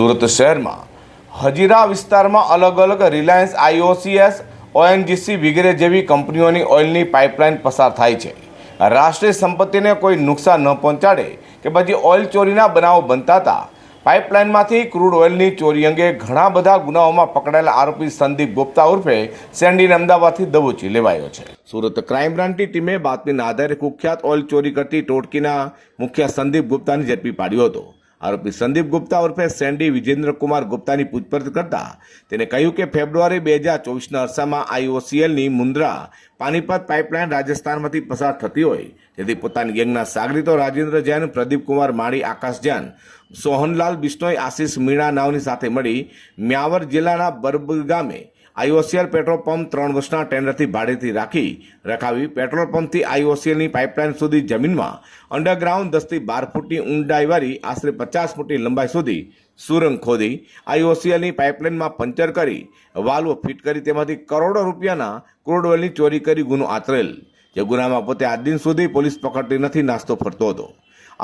સુરત શહેરમાં. હજીરા વિસ્તારમાં અલગ અલગ રિલાયન્સ, આઈઓસીએસ, ઓએનજીસી વગેરે જેવી કંપનીઓની ઓઇલની પાઇપલાઇન પસાર થાય છે. રાષ્ટ્રીય સંપત્તિને કોઈ નુકસાન ન પહોંચાડે કે પછી ઓઇલ ચોરીના બનાવો બનતા હતા. પાઇપલાઇનમાંથી ક્રૂડ ઓઇલની ચોરી અંગે ઘણા બધા ગુનાઓમાં પકડાયેલા આરોપી સંદીપ ગુપ્તા ઉર્ફે સેન્ડીને અમદાવાદથી દબોચી લેવાયો છે. સુરત ક્રાઇમ બ્રાન્ચની ટીમે બાતમીના આધારે કુખ્યાત ઓઇલ ચોરી કરતી ટોટકીના મુખ્ય સંદીપ ગુપ્તાને ઝડપી પાડ્યો હતો. આરોપી સંદીપ ગુપ્તા ઉર્ફે સેન્ડી વિજેન્દ્ર કુમાર ગુપ્તાની પૂછપરછ કરતા તેને કહ્યું કે ફેબ્રુઆરી બે હજાર ચોવીસના અરસામાં આઈઓસીએલની મુન્દ્રા પાનીપત પાઇપલાઇન રાજસ્થાનમાંથી પસાર થતી હોય. તેથી પોતાની ગેંગના સાગરીતો રાજેન્દ્ર જૈન, પ્રદીપ કુમાર માળી, આકાશ જૈન, સોહનલાલ બિશ્નોઈ, આશીષ મીણા નાવની સાથે મળી મ્યાવર જિલ્લાના બરબ ગામે આઈઓસીએલ પેટ્રોલ પંપ ત્રણ વર્ષના ટેન્ડરથી ભાડેથી રાખી રખાવી પેટ્રોલ પંપથી આઈઓસીએલની પાઇપલાઇન સુધી જમીનમાં અંડરગ્રાઉન્ડ દસથી બાર ફૂટની ઊંડાઈવાળી આશરે પચાસ ફૂટની લંબાઈ સુધી સુરંગ ખોદી આઈઓસીએલની પાઇપલાઇનમાં પંચર કરી વાલ્વ ફિટ કરી તેમાંથી કરોડો રૂપિયાના ક્રૂડ ઓઇલની ચોરી કરી ગુનો આચરેલ. જે ગુનામાં પોતે આજ દિન સુધી પોલીસ પકડતી નથી, નાસ્તો ફરતો હતો.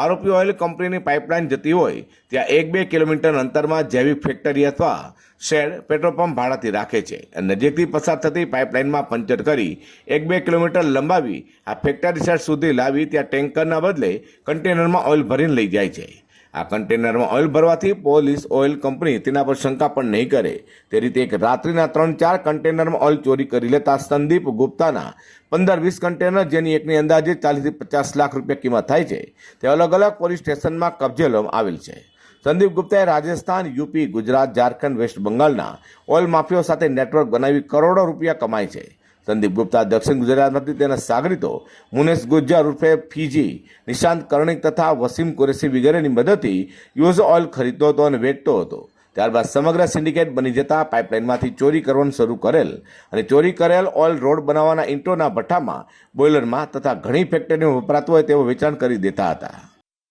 આરોપી ઓઇલ કંપનીની પાઇપલાઇન જતી હોય, ત્યાં એક બે કિલોમીટર અંતરમાં જૈવિક ફેક્ટરી અથવા શેડ પેટ્રોલ પંપ ભાડાથી રાખે છે અને નજીકથી પસાર થતી પાઇપલાઇનમાં પંચર કરી એક બે કિલોમીટર લંબાવી આ ફેક્ટરી શેડ સુધી લાવી, ત્યાં ટેન્કરના બદલે કન્ટેનરમાં ઓઇલ ભરીને લઈ જાય છે. આ કન્ટેનરમાં ઓઇલ ભરવાથી પોલીસ, ઓઇલ કંપની તેના પર શંકા પણ નહીં કરે. તે રીતે એક રાત્રિના ત્રણ ચાર કન્ટેનરમાં ઓઇલ ચોરી કરી લેતા સંદીપ ગુપ્તાના પંદર વીસ કન્ટેનર, જેની એકની અંદાજે ચાલીસથી પચાસ લાખ રૂપિયા કિંમત થાય છે, તે અલગ અલગ પોલીસ સ્ટેશનમાં કબજે લેવામાં આવેલ છે. સંદીપ ગુપ્તાએ રાજસ્થાન, યુપી, ગુજરાત, ઝારખંડ, વેસ્ટ બંગાળના ઓઇલ માફિયાઓ સાથે નેટવર્ક બનાવી કરોડો રૂપિયા કમાય છે. સંદીપ ગુપ્તા દક્ષિણ ગુજરાતમાંથી તેના સાગરીતો મુનેશ ગુજ્જર ઉર્ફે ફીજી, નિશાંત કર્ણિક તથા વસીમ કુરેશી વગેરેની મદદથી યુઝ ઓઇલ ખરીદતો હતો અને વેચતો હતો. ત્યારબાદ સમગ્ર સિન્ડિકેટ બની જતા પાઇપલાઇનમાંથી ચોરી કરવાનું શરૂ કરેલ અને ચોરી કરેલ ઓઇલ રોડ બનાવવાના ઈંટોના ભઠ્ઠામાં બોઇલરમાં તથા ઘણી ફેક્ટરીમાં વપરાતું હોય તેવું વેચાણ કરી દેતા હતા.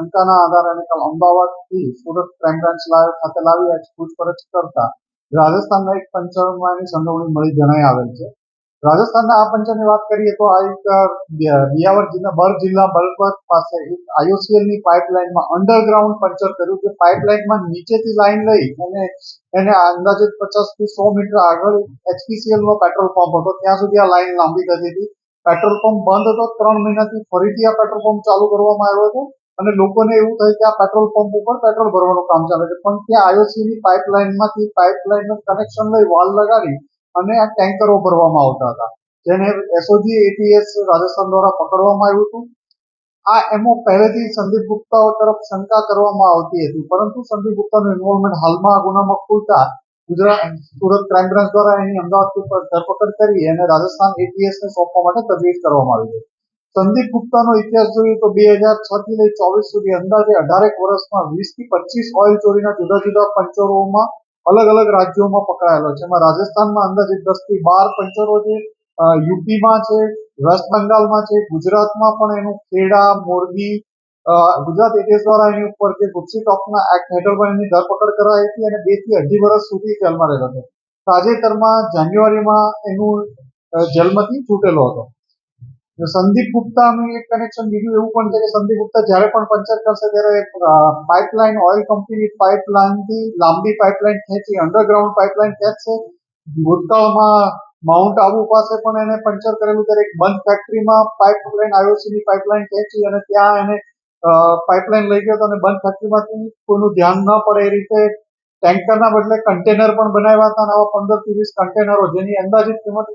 શંકાના આધારે અને અમદાવાદથી સુરત ક્રાઇમ બ્રાન્ચ ખાતે લાવી પૂછપરછ કરતા રાજસ્થાનના એક પંચરમાં એની સંડોવણી મળી જણાઈ આવેલ છે. રાજસ્થાનના આ પંચરની વાત કરીએ તો આ એક દિયાવર જિલ્લા બર જિલ્લા, બલપત પાસે એક આઈઓસીએલની પાઇપલાઇનમાં અંડરગ્રાઉન્ડ પંચર કર્યું કે પાઇપલાઇનમાં નીચેથી લાઈન લઈ અને એને અંદાજે પચાસથી સો મીટર આગળ એચપીસીએલ નો પેટ્રોલ પંપ હતો. ત્યાં સુધી આ લાઈન લાંબી થતી હતી. પેટ્રોલ પંપ બંધ હતો. ત્રણ મહિનાથી ફરીથી આ પેટ્રોલ પંપ ચાલુ કરવામાં આવ્યો હતો. અને લોકોને એવું થયું કે આ પેટ્રોલ પંપ ઉપર પેટ્રોલ ભરવાનું કામ ચાલે છે. પણ ત્યાં આયોસી ની પાઇપલાઇનમાંથી પાઇપલાઇન કનેક્શન લઈ વાલ લગાડી અને આ ટેન્કરો ભરવામાં આવતા હતા. જેને એસઓજી એટીએસ રાજસ્થાન દ્વારા પકડવામાં આવ્યું હતું. આ એમો પહેલેથી સંદીપ ગુપ્તા તરફ શંકા કરવામાં આવતી હતી. પરંતુ સંદીપ ગુપ્તાનું ઇન્વોલ્વમેન્ટ હાલમાં આ ગુનામાં ખુલતા ગુજરાત સુરત ક્રાઇમ બ્રાન્ચ દ્વારા એની અમદાવાદ ધરપકડ કરી અને રાજસ્થાન એટીએસ ને સોંપવા માટે તજવીજ કરવામાં આવી છે સંદીપ ગુપ્તાનો ઇતિહાસ જોઈએ તો બે હજાર છ થી લઈ ચોવીસ સુધી અંદાજે અઢારેક વર્ષમાં વીસથી પચીસ ઓઇલ ચોરીના જુદા જુદા પંચરોમાં અલગ અલગ રાજ્યોમાં પકડાયેલો છે. એમાં રાજસ્થાનમાં અંદાજે દસથી બાર પંચરો છે. યુપીમાં છે, વેસ્ટ બંગાળમાં છે, ગુજરાતમાં પણ એનું ખેડા, મોરબી ગુજરાત એટીએસ દ્વારા એની ઉપર જે ગુપ્સી ટોકના એક્ટ હેઠળ એની ધરપકડ કરાઈ હતી અને બેથી અઢી વર્ષ સુધી જેલમાં રહેલો હતો. તાજેતરમાં જાન્યુઆરીમાં એનું જેલમાંથી છૂટેલો હતો. સંદીપ ગુપ્તાનું એક કનેક્શન બીજું એવું પણ છે કે સંદીપ ગુપ્તા જ્યારે પણ પંચર કરશે ત્યારે પાઇપલાઇન ઓઇલ કંપનીની પાઇપલાઇનથી લાંબી પાઇપલાઇન ખેંચી અંડરગ્રાઉન્ડ પાઇપલાઇન ખેંચશે. ભૂતકાળમાં માઉન્ટ આબુ પાસે પણ એને પંચર કરેલું ત્યારે એક બંધ ફેક્ટરીમાં પાઇપલાઇન આઈઓસીની પાઇપલાઇન ખેંચી અને ત્યાં એને પાઇપલાઇન લઈ ગયો હતો અને બંધ ફેક્ટરીમાંથી કોઈનું ધ્યાન ન પડે એ રીતે ટેન્કરના બદલે કન્ટેનર પણ બનાવ્યા હતા અને આવા પંદર વીસ કન્ટેનરો જેની અંદાજિત કિંમત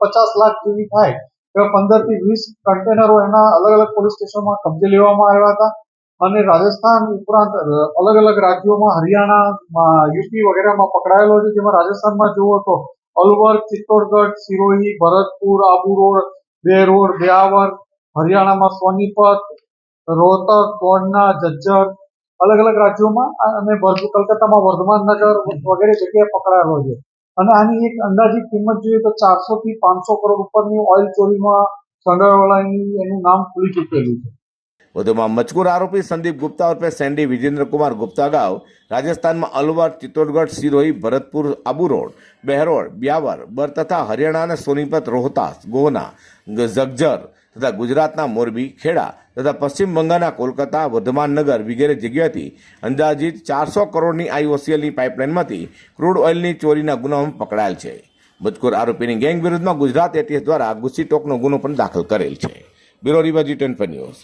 પચાસ લાખ જેવી થાય. એવા પંદરથી વીસ કન્ટેનરો એના અલગ અલગ પોલીસ સ્ટેશનમાં કબજે લેવામાં આવ્યા હતા. અને રાજસ્થાન ઉપરાંત અલગ અલગ રાજ્યોમાં હરિયાણા યુપી વગેરેમાં પકડાયેલો છે. જેમાં રાજસ્થાનમાં જુઓ તો, અલવર, ચિત્તોડગઢ સિરોહી ભરતપુર, આબુ રોડ, બે રોડ બ્યાવર હરિયાણામાં સોનીપત રોહતક, ગોંડના, જજ્જર અલગ અલગ રાજ્યોમાં, અને કલકત્તામાં વર્ધમાન નગર વગેરે જગ્યાએ પકડાયેલો છે. અને આની એક અંદાજિત કિંમત જોઈએ તો ચારસો થી પાંચસો કરોડ ઉપરની ઓઇલ ચોરીમાં સંડોવાળાની એનું નામ ખુલી ચૂકેલું છે. વધુમાં મજકૂર આરોપી સંદીપ ગુપ્તા ઉર્ફે સેન્ડી વિજેન્દ્રકુમાર ગુપ્તા અગાઉ રાજસ્થાનમાં અલવર ચિત્તોડગઢ, સિરોહી, ભરતપુર, આબુ રોડ, બહેરોડ, બ્યાવર, બર તથા હરિયાણા અને સોનીપત, રોહતાસ ગોહના ઝગઝર તથા ગુજરાતના મોરબી, ખેડા તથા પશ્ચિમ બંગાળના કોલકાતા, વર્ધમાન નગર વગેરે જગ્યાએથી અંદાજિત ચારસો કરોડની આઈઓસીએલની પાઇપલાઇનમાંથી ક્રૂડ ઓઇલની ચોરીના ગુનામાં પકડાયેલ છે. મજકૂર આરોપીની ગેંગ વિરુદ્ધમાં ગુજરાત એટીએસ દ્વારા ગુસ્સી ટોકનો ગુનો પણ દાખલ કરેલ છે. બ્યુરો રિવાજી ટેન ન્યૂઝ.